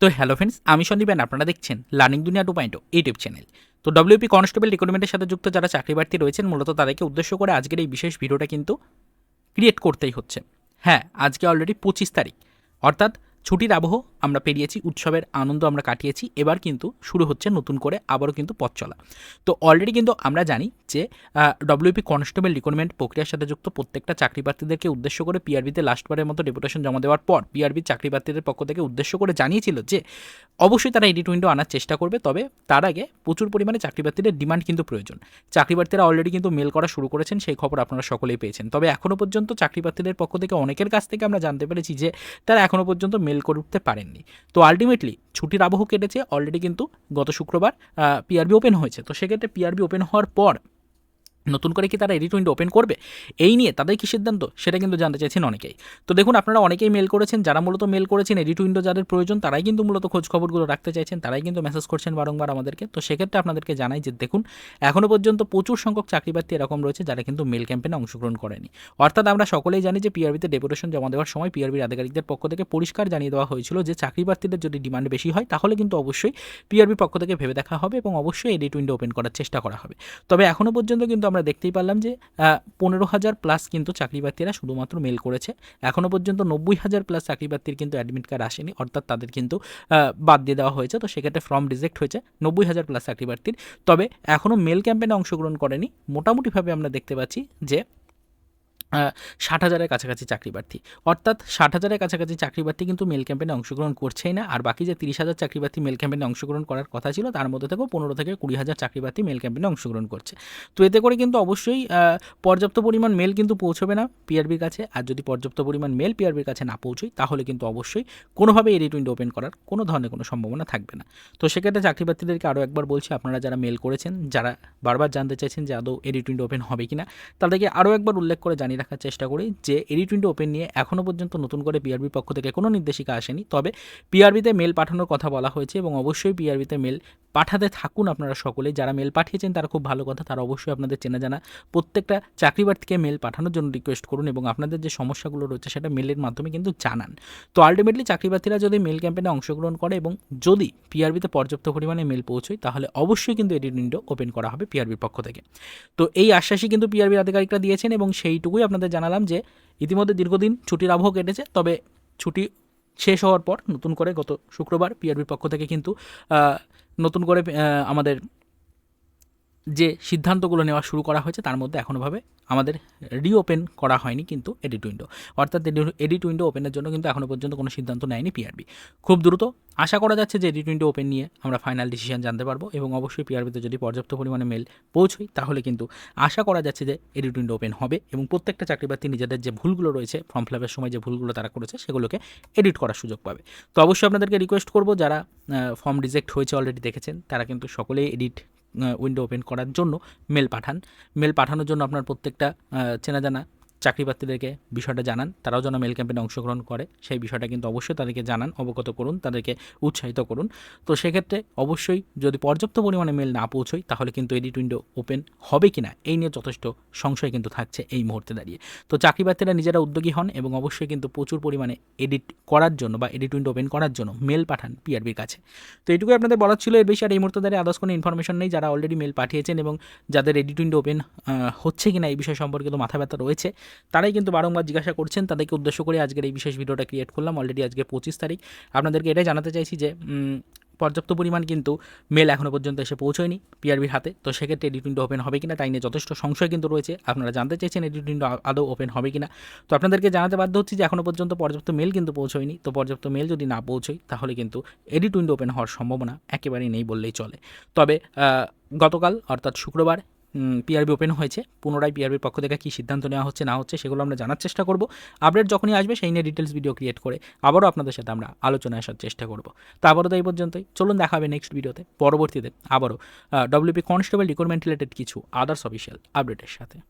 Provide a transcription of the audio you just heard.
তো hello friends আমি সন্দীপ আপনারা দেখছেন learning Duniya two point YouTube channel তো ডব্লিউপি কনস্টেবল রিক্রুটমেন্টের সাথে যুক্ত যারা চাকরি প্রার্থী রয়েছেন, মূলত তাদেরকে উদ্দেশ্য করে আজকের এই বিশেষ ভিডিওটা কিন্তু ক্রিয়েট করতেই হচ্ছে। হ্যাঁ আজকে অলরেডি পঁচিশ তারিখ। অর্থাৎ ছুটির আবহ আমরা পেরিয়েছি, উৎসবের আনন্দ আমরা কাটিয়েছি, এবার কিন্তু শুরু হচ্ছে নতুন করে আবারও কিন্তু পথ চলা। তো অলরেডি কিন্তু আমরা জানি যে ডব্লিউপি কনস্টেবল রিক্রুটমেন্ট প্রক্রিয়ার সাথে যুক্ত প্রত্যেকটা চাকরি প্রার্থীদেরকে উদ্দেশ্য করে পিআরবিতে লাস্টবারের মতো ডেপুটেশন জমা দেওয়ার পর পিআরবি চাকরি প্রার্থীদের পক্ষ থেকে উদ্দেশ্য করে জানিয়েছিল যে, অবশ্যই তারা এডিট উইন্ডো আনার চেষ্টা করবে, তবে তার আগে প্রচুর পরিমাণে চাকরি প্রার্থীদের ডিমান্ড কিন্তু প্রয়োজন। চাকরি প্রার্থীরা অলরেডি কিন্তু মেল করা শুরু করেছেন, সেই খবর আপনারা সকলেই পেয়েছেন। তবে এখনও পর্যন্ত চাকরি প্রার্থীদের পক্ষ থেকে অনেকের কাছ থেকে আমরা জানতে পেরেছি যে, তারা এখনও পর্যন্ত মেল করে উঠতে পারেননি তো আলটিমেটলি ছুটির আবহ কেটেছে অলরেডি কিন্তু গত শুক্রবার পিআরবি ওপেন হয়েছে। তো সেক্ষেত্রে পিআরবি ওপেন হওয়ার পর নতুন করে কি তারা এডিট উইন্ডো ওপেন করবে? এই নিয়ে তাদের কি সিদ্ধান্ত? সেটা কিন্তু জানতে চাইছেন অনেকেই। তো দেখুন, আপনারা অনেকেই মেল করেছেন, যারা মূলত মেল করেছেন এডিট উইন্ডো যাদের প্রয়োজন, তারাই কিন্তু মূলত খোঁজ খবরগুলো রাখতে চাইছেন, তারাই কিন্তু মেসেজ করছেন বারংবার আমাদেরকে। তো সেক্ষেত্রে আপনাদেরকে জানাই যে দেখুন এখনও পর্যন্ত প্রচুর সংখ্যক চাকরি প্রার্থী এরকম রয়েছে, যারা কিন্তু মেল ক্যাম্পেনে অংশগ্রহণ করেনি। অর্থাৎ আমরা সকলেই জানি যে পিআরবিতে ডেপুটেশন জমা দেওয়ার সময় পিআরবির আধিকারিকদের পক্ষ থেকে পরিষ্কার জানিয়ে দেওয়া হয়েছিল যে চাকরি প্রার্থীদের যদি ডিমান্ড বেশি হয়, তাহলে কিন্তু অবশ্যই পিআরবির পক্ষ থেকে ভেবে দেখা হবে এবং অবশ্যই এডিট উইন্ডো ওপেন করার চেষ্টা করা হবে। তবে এখনও পর্যন্ত কিন্তু আমরা দেখতেই পারলাম যে পনেরো হাজার প্লাস কিন্তু চাকরি প্রার্থীরা শুধুমাত্র মেল করেছে। এখনও পর্যন্ত নব্বই হাজার প্লাস চাকরি প্রার্থীর কিন্তু অ্যাডমিট কার্ড আসেনি, অর্থাৎ তাদের কিন্তু বাদ দিয়ে দেওয়া হয়েছে। তো সেক্ষেত্রে ফর্ম রিজেক্ট হয়েছে নব্বই হাজার প্লাস চাকরি প্রার্থীর তবে এখনও মেল ক্যাম্পেনে অংশগ্রহণ করেনি। মোটামুটিভাবে আমরা দেখতে পাচ্ছি যে ষাট হাজারের কাছাকাছি চাকরি প্রার্থী। অর্থাৎ ষাট হাজারের কাছাকাছি চাকরি প্রার্থী কিন্তু মেল ক্যাম্পেনে অংশগ্রহণ করছেই না। আর বাকি যে তিরিশ হাজার চাকরি প্রার্থী মেল ক্যাম্পেনে অংশগ্রহণ করার কথা ছিল, তার মধ্যে থেকেও পনেরো থেকে কুড়ি হাজার চাকরি প্রার্থী মেল ক্যাম্পেনে অংশগ্রহণ করছে। তো এতে করে কিন্তু অবশ্যই পর্যাপ্ত পরিমাণ মেল কিন্তু পৌঁছবে না পিআরবির কাছে। আর যদি পর্যাপ্ত পরিমাণ মেল পিআরবির কাছে না পৌঁছয়, তাহলে কিন্তু অবশ্যই কোনোভাবে এডিট উইন্ডো ওপেন করার কোনো ধরনের কোনো সম্ভাবনা থাকবে না। তো সেক্ষেত্রে চাকরি প্রার্থীদেরকে আরও একবার বলছি, আপনারা যারা মেল করেছেন, যারা বারবার জানতে চাইছেন যে আদৌ এডিট উইন্ডো ওপেন হবে কি না তাদেরকে আরও একবার উল্লেখ করে জানিয়ে রাখার চেষ্টা করি যে এডি টোয়েন্টি ওপেন নিয়ে এখনও পর্যন্ত নতুন করে পিআরবির পক্ষ থেকে কোনো নির্দেশিকা আসেনি। তবে পিআরবিতে মেল পাঠানোর কথা বলা হয়েছে এবং অবশ্যই পিআরবিতে মেল পাঠাতে থাকুন আপনারা সকলেই। যারা মেল পাঠিয়েছেন তারা খুব ভালো কথা, তারা অবশ্যই আপনাদের চেনা জানা প্রত্যেকটা চাকরি প্রার্থীকে মেল পাঠানোর জন্য রিকোয়েস্ট করুন এবং আপনাদের যে সমস্যাগুলো রয়েছে সেটা মেলের মাধ্যমে কিন্তু জানান। তো আলটিমেটলি চাকরি প্রার্থীরা যদি মেল ক্যাম্পেনে অংশগ্রহণ করে এবং যদি পিআরবিতে পর্যাপ্ত পরিমাণে মেল পৌঁছয়, তাহলে অবশ্যই কিন্তু এডিট উইন্ডো ওপেন করা হবে পিআরবির পক্ষ থেকে। তো এই আশ্বাসই কিন্তু পিআরবির আধিকারিকরা দিয়েছেন এবং সেইটুকুই আপনাদের জানালাম যে ইতিমধ্যে দীর্ঘদিন ছুটির আবহ কেটেছে, তবে ছুটি শেষ হওয়ার পর নতুন করে গত শুক্রবার পিআরবির পক্ষ থেকে কিন্তু নতুন করে আমাদের যে সিদ্ধান্তগুলো নেওয়া শুরু করা হয়েছে, তার মধ্যে এখনোভাবে আমাদের রিওপেন করা হয়নি কিন্তু এডিট উইন্ডো অর্থাৎ এডিট উইন্ডো ওপেনের জন্য কিন্তু এখনও পর্যন্ত কোনো সিদ্ধান্ত নেয়নি পিআরবি খুব দ্রুত আশা করা যাচ্ছে যে এডিট উইন্ডো ওপেন নিয়ে আমরা ফাইনাল ডিসিশন জানতে পারব এবং অবশ্যই পিআরবিতে যদি পর্যাপ্ত পরিমাণে মেল পৌঁছই তাহলে কিন্তু আশা করা যাচ্ছে যে এডিট উইন্ডো ওপেন হবে এবং প্রত্যেকটা চাকরিপ্রার্থী নিজেদের যে ভুলগুলো রয়েছে ফর্ম ফিলাপের সময় যে ভুলগুলো তারা করেছে, সেগুলোকে এডিট করার সুযোগ পাবে। তো অবশ্যই আপনাদেরকে রিকোয়েস্ট করব, যারা ফর্ম রিজেক্ট হয়েছে অলরেডি দেখেছেন, তারা কিন্তু সকলেই এডিট উইন্ডো ওপেন করার জন্য মেল পাঠান। মেল পাঠানোর জন্য আপনার প্রত্যেকটা চেনা জানা চাকরি প্রার্থীদেরকে বিষয়টা জানান, তারাও যেন মেল ক্যাম্পেনে অংশগ্রহণ করে, সেই বিষয়টা কিন্তু অবশ্যই তাদেরকে জানান, অবগত করুন, তাদেরকে উৎসাহিত করুন। তো সেক্ষেত্রে অবশ্যই যদি পর্যাপ্ত পরিমাণে মেল না পৌঁছয়, তাহলে কিন্তু এডিট উইন্ডো ওপেন হবে কি না এই নিয়ে যথেষ্ট সংশয় কিন্তু থাকছে এই মুহূর্তে দাঁড়িয়ে। তো চাকরি প্রার্থীরা নিজেরা উদ্যোগী হন এবং অবশ্যই কিন্তু প্রচুর পরিমাণে এডিট করার জন্য বা এডিট উইন্ডো ওপেন করার জন্য মেল পাঠান পিআরবির কাছে। তো এটুকুই আপনাদের বলার ছিল, এর বেশি আর এই মুহূর্তে দাঁড়িয়ে আদার্স কোনো ইনফরমেশন নেই, যারা অলরেডি মেল পাঠিয়েছেন এবং যাদের এডিট উইন্ডো ওপেন হচ্ছে কিনা এই বিষয় সম্পর্কে তো মাথা ব্যথা রয়েছে। তারাই কিন্তু বারংবার জিজ্ঞাসা করছেন, তাদেরকে উদ্দেশ্য করে আজকের এই বিশেষ ভিডিওটা ক্রিয়েট করলাম। অলরেডি আজকে পঁচিশ তারিখ। আপনাদেরকে এটাই জানাতে চাইছি যে পর্যাপ্ত পরিমাণ কিন্তু মেল এখনও পর্যন্ত এসে পৌঁছয়নি পিআরবির হাতে। তো সেক্ষেত্রে এডিট উইন্ডো ওপেন হবে কিনা, তাই নিয়ে যথেষ্ট সংশয় কিন্তু রয়েছে। আপনারা জানতে চাইছেন এডিট উইন্ডো আদৌ ওপেন হবে কিনা। তো আপনাদেরকে জানাতে বাধ্য হচ্ছি যে এখনও পর্যন্ত পর্যাপ্ত মেল কিন্তু পৌঁছয়নি। তো পর্যাপ্ত মেল যদি না পৌঁছয়, তাহলে কিন্তু এডিট উইন্ডো ওপেন হওয়ার সম্ভাবনা একেবারেই নেই বললেই চলে। তবে গতকাল, অর্থাৎ শুক্রবার পিআরবি ওপেন হয়েছে, পুনরায় পিআরবির পক্ষ থেকে কী সিদ্ধান্ত নেওয়া হচ্ছে, না হচ্ছে, সেগুলো আমরা জানার চেষ্টা করব। আপডেট যখনই আসবে, সেই নিয়ে ডিটেলস ভিডিও ক্রিয়েট করে আবারও আপনাদের সাথে আমরা আলোচনায় আসার চেষ্টা করব। তো আবারও এই পর্যন্তই। চলুন দেখা হবে নেক্সট ভিডিওতে পরবর্তীতে আবারও ডব্লিউপি কনস্টেবল রিক্রুটমেন্ট রিলেটেড কিছু আদার্স অফিসিয়াল আপডেটের সাথে।